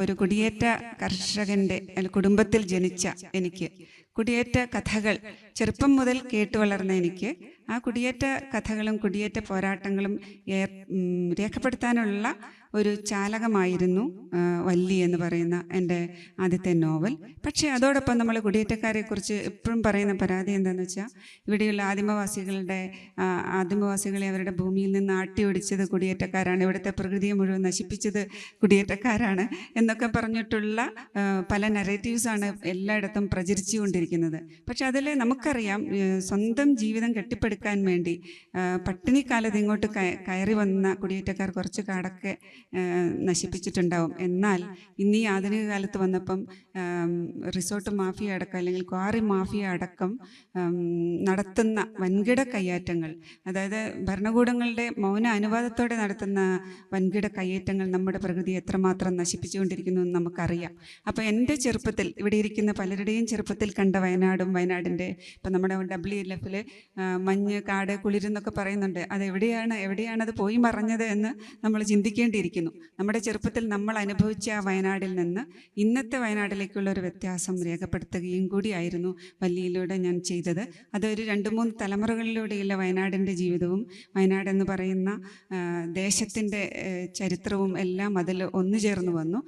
ഒരു കുടിയേറ്റ കർഷകന്റെ കുടുംബത്തിൽ ജനിച്ച എനിക്ക് കുടിയേറ്റ കഥകൾ ചെറുപ്പം മുതൽ കേട്ടു വളർന്ന എനിക്ക് ആ കുടിയേറ്റ കഥകളും കുടിയേറ്റ പോരാട്ടങ്ങളും രേഖപ്പെടുത്താനുള്ള ഒരു ചാലകമായിരുന്നു വല്ലി എന്ന് പറയുന്ന എന്റെ ആദ്യത്തെ നോവൽ. പക്ഷേ അതോടൊപ്പം നമ്മൾ കുടിയേറ്റക്കാരെ കുറിച്ച് എപ്പോഴും പറയുന്ന പരാതി എന്താണെന്ന് വെച്ചാൽ ഇവിടെയുള്ള ആദിമവാസികളുടെ ആദിമവാസികളെ അവരുടെ ഭൂമിയിൽ നിന്ന് ആട്ടിയൊടിച്ചത് കുടിയേറ്റക്കാരാണ്. ഇവിടുത്തെ പ്രകൃതിയെ മുഴുവൻ നശിപ്പിച്ചത് കുടിയേറ്റക്കാരാണ് എന്നൊക്കെ പറഞ്ഞിട്ടുള്ള പല നെറേറ്റീവ്സാണ് എല്ലായിടത്തും പ്രചരിച്ചുകൊണ്ടിരിക്കുന്നത്. പക്ഷെ അതിൽ നമുക്കറിയാം സ്വന്തം ജീവിതം കെട്ടിപ്പടുക്കാൻ വേണ്ടി പട്ടിണി പട്ടിണിക്കാലത്ത് ഇങ്ങോട്ട് കയറി വന്ന കുടിയേറ്റക്കാർ കുറച്ച് കാടൊക്കെ നശിപ്പിച്ചിട്ടുണ്ടാവും. എന്നാൽ ഇന്ന് ഈ ആധുനിക കാലത്ത് വന്നപ്പം റിസോർട്ട് മാഫിയ അടക്കം അല്ലെങ്കിൽ ക്വാറി മാഫിയ അടക്കം നടത്തുന്ന വൻകിട കയ്യേറ്റങ്ങൾ അതായത് ഭരണകൂടങ്ങളുടെ മൗന അനുവാദത്തോടെ നടത്തുന്ന വൻകിട കയ്യേറ്റങ്ങൾ നമ്മുടെ പ്രകൃതി എത്രമാത്രം നശിപ്പിച്ചുകൊണ്ടിരിക്കുന്നു എന്ന് നമുക്കറിയാം. അപ്പോൾ എന്റെ ചെറുപ്പത്തിൽ ഇവിടെ ഇരിക്കുന്ന പലരുടെയും ചെറുപ്പത്തിൽ കണ്ട വയനാടും വയനാടിന്റെ ഇപ്പം നമ്മുടെ ഡബ്ല്യു എൽ എഫിൽ മഞ്ഞ് കാട് കുളിരെന്നൊക്കെ പറയുന്നുണ്ട്. അത് എവിടെയാണ് എവിടെയാണ് അത് പോയി മറഞ്ഞത് എന്ന് നമ്മൾ ചിന്തിക്കേണ്ടിയിരിക്കുന്നു. നമ്മുടെ ചെറുപ്പത്തിൽ നമ്മൾ അനുഭവിച്ച ആ വയനാടിൽ നിന്ന് ഇന്നത്തെ വയനാട്ടിലേക്കുള്ള ഒരു വ്യത്യാസം രേഖപ്പെടുത്തുകയും കൂടിയായിരുന്നു വല്ലിയിലൂടെ ഞാൻ ചെയ്തത്. അതൊരു രണ്ട് മൂന്ന് തലമുറകളിലൂടെയുള്ള വയനാടിന്റെ ജീവിതവും വയനാട് എന്ന് പറയുന്ന ദേശത്തിന്റെ ചരിത്രവും എല്ലാം അതിൽ ഒന്നു ചേർന്ന് വന്നു.